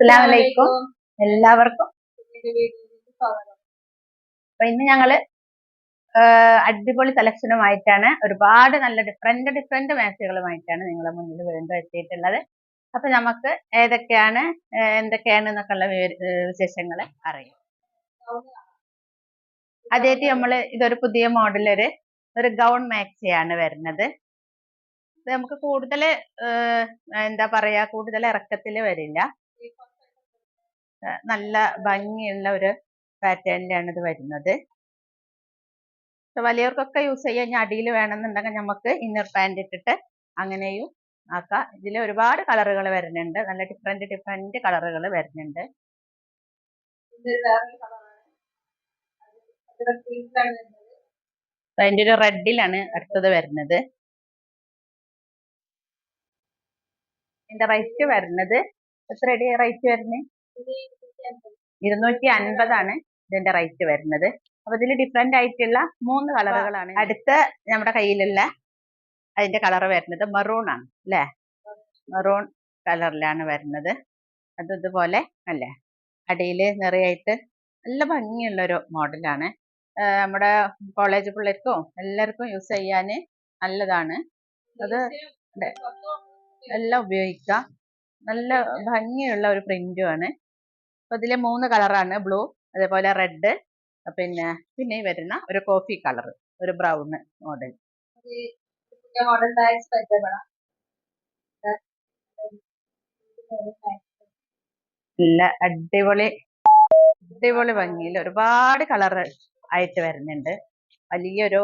അസ്സലാമലൈക്കും. എല്ലാവർക്കും. അപ്പൊ ഇന്ന് ഞങ്ങൾ അടിപൊളി സെലക്ഷനുമായിട്ടാണ് ഒരുപാട് നല്ല ഡിഫറെന്റ് ഡിഫറെന്റ് മാച്ചുകളുമായിട്ടാണ് നിങ്ങളെ മുന്നിൽ വീണ്ടും എത്തിയിട്ടുള്ളത്. അപ്പൊ നമുക്ക് ഏതൊക്കെയാണ് എന്തൊക്കെയാണ് എന്നൊക്കെയുള്ള വിശേഷങ്ങൾ അറിയാം. ആദ്യമായിട്ട് നമ്മൾ ഇതൊരു പുതിയ മോഡലൊരു ഒരു ഗൗൺ മാക്സിയാണ് വരുന്നത്. നമുക്ക് കൂടുതൽ എന്താ പറയാ കൂടുതൽ ഇറക്കത്തിൽ വരില്ല. നല്ല ഭംഗിയുള്ള ഒരു പാറ്റേണിലാണ് ഇത് വരുന്നത്. വലിയവർക്കൊക്കെ യൂസ് ചെയ്യാൻ ഞാൻ അടിയിൽ വേണമെന്നുണ്ടെങ്കിൽ നമുക്ക് ഇന്നർ പാന്റ് ഇട്ടിട്ട് അങ്ങനെയും ആക്കാം. ഇതിൽ ഒരുപാട് കളറുകൾ വരുന്നുണ്ട്. നല്ല ഡിഫറെന്റ് ഡിഫറെന്റ് കളറുകൾ വരുന്നുണ്ട്. അതിന്റെ ഒരു റെഡിലാണ് അടുത്തത് വരുന്നത്. ഇതിന്റെ റേറ്റ് വരുന്നത്. എത്ര അടിയാണ് റേറ്റ് വരുന്നത് ഇരുന്നൂറ്റി അൻപതാണ് ഇതിന്റെ റേറ്റ് വരുന്നത്. അപ്പൊ ഇതിൽ ഡിഫറെന്റ് ആയിട്ടുള്ള മൂന്ന് കളറുകളാണ് അടുത്ത നമ്മുടെ കയ്യിലുള്ള അതിന്റെ കളർ വരുന്നത് മെറൂൺ ആണ് അല്ലേ? മെറൂൺ കളറിലാണ് വരുന്നത്. അത് ഇതുപോലെ അല്ലേ? അടിയിൽ നിറയായിട്ട് നല്ല ഭംഗിയുള്ളൊരു മോഡലാണ്. നമ്മുടെ കോളേജ് പിള്ളേർക്കും എല്ലാവർക്കും യൂസ് ചെയ്യാൻ നല്ലതാണ്. അത്. എല്ലാം ഉപയോഗിക്കാം. നല്ല ഭംഗിയുള്ള ഒരു പ്രിന്റും ആണ്. അപ്പൊ ഇതിലെ മൂന്ന് കളറാണ് ബ്ലൂ അതേപോലെ റെഡ് പിന്നെ പിന്നെ ഈ വരുന്ന ഒരു കോഫി കളർ ഒരു ബ്രൗൺ മോഡൽ നല്ല അടിപൊളി അടിപൊളി ഭംഗിയിൽ ഒരുപാട് കളർ ആയിട്ട് വരുന്നുണ്ട്. വലിയൊരു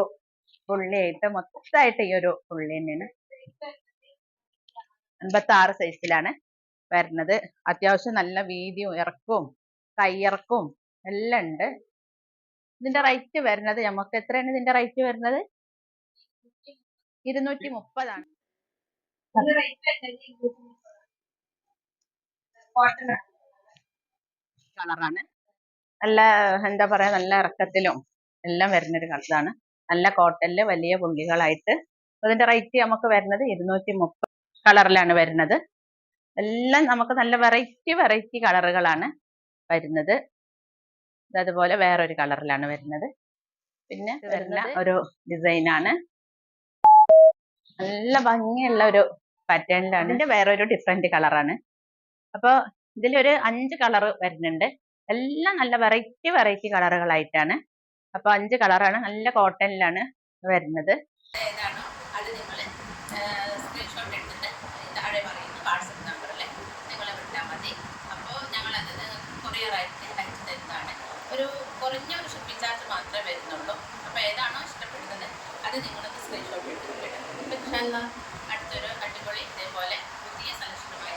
പുള്ളിയായിട്ട് മൊത്തമായിട്ട് ഈ ഒരു പുള്ളി തന്നെയാണ്. അൻപത്തി ആറ് സൈസിലാണ് വരുന്നത്. അത്യാവശ്യം നല്ല വീതിയും ഇറക്കവും കയ്യിറക്കവും എല്ലാം ഉണ്ട്. ഇതിന്റെ റേറ്റ് വരുന്നത് നമുക്ക് എത്രയാണ് ഇതിന്റെ റേറ്റ് വരുന്നത്? ഇരുന്നൂറ്റി മുപ്പതാണ് കളറാണ്. നല്ല എന്താ പറയാ നല്ല ഇറക്കത്തിലും എല്ലാം വരുന്നൊരു കളറാണ്. നല്ല കോട്ടനിൽ വലിയ പുള്ളികളായിട്ട് അതിന്റെ റേറ്റ് നമുക്ക് വരുന്നത് ഇരുന്നൂറ്റി മുപ്പത് കളറിലാണ് വരുന്നത്. എല്ലാം നമുക്ക് നല്ല വെറൈറ്റി വെറൈറ്റി കളറുകളാണ് വരുന്നത്. അതുപോലെ വേറൊരു കളറിലാണ് വരുന്നത്. പിന്നെ വരുന്ന ഒരു ഡിസൈനാണ് നല്ല ഭംഗിയുള്ള ഒരു പാറ്റേണിലാണ് ഇതിന്റെ വേറൊരു ഡിഫറെന്റ് കളറാണ് അപ്പോൾ ഇതിലൊരു അഞ്ച് കളർ വരുന്നുണ്ട്. എല്ലാം നല്ല വെറൈറ്റി വെറൈറ്റി കളറുകളായിട്ടാണ് അപ്പൊ അഞ്ച് കളറാണ് നല്ല കോട്ടണിലാണ് വരുന്നത്. ആയിട്ട് അയച്ചു തരുന്നതാണ് ഒരു കുറഞ്ഞ ഒരു ഷിപ്പിംഗ് ചാർജ് മാത്രമേ വരുന്നുള്ളൂ. അപ്പോൾ ഏതാണോ ഇഷ്ടപ്പെടുന്നത് അത് നിങ്ങൾക്ക് സ്ക്രീൻഷോട്ട് എടുത്തിട്ട് കിട്ടും അടുത്തൊരു അടിപൊളി ഇതേപോലെ പുതിയ സെലക്ഷനുമായിട്ടാണ്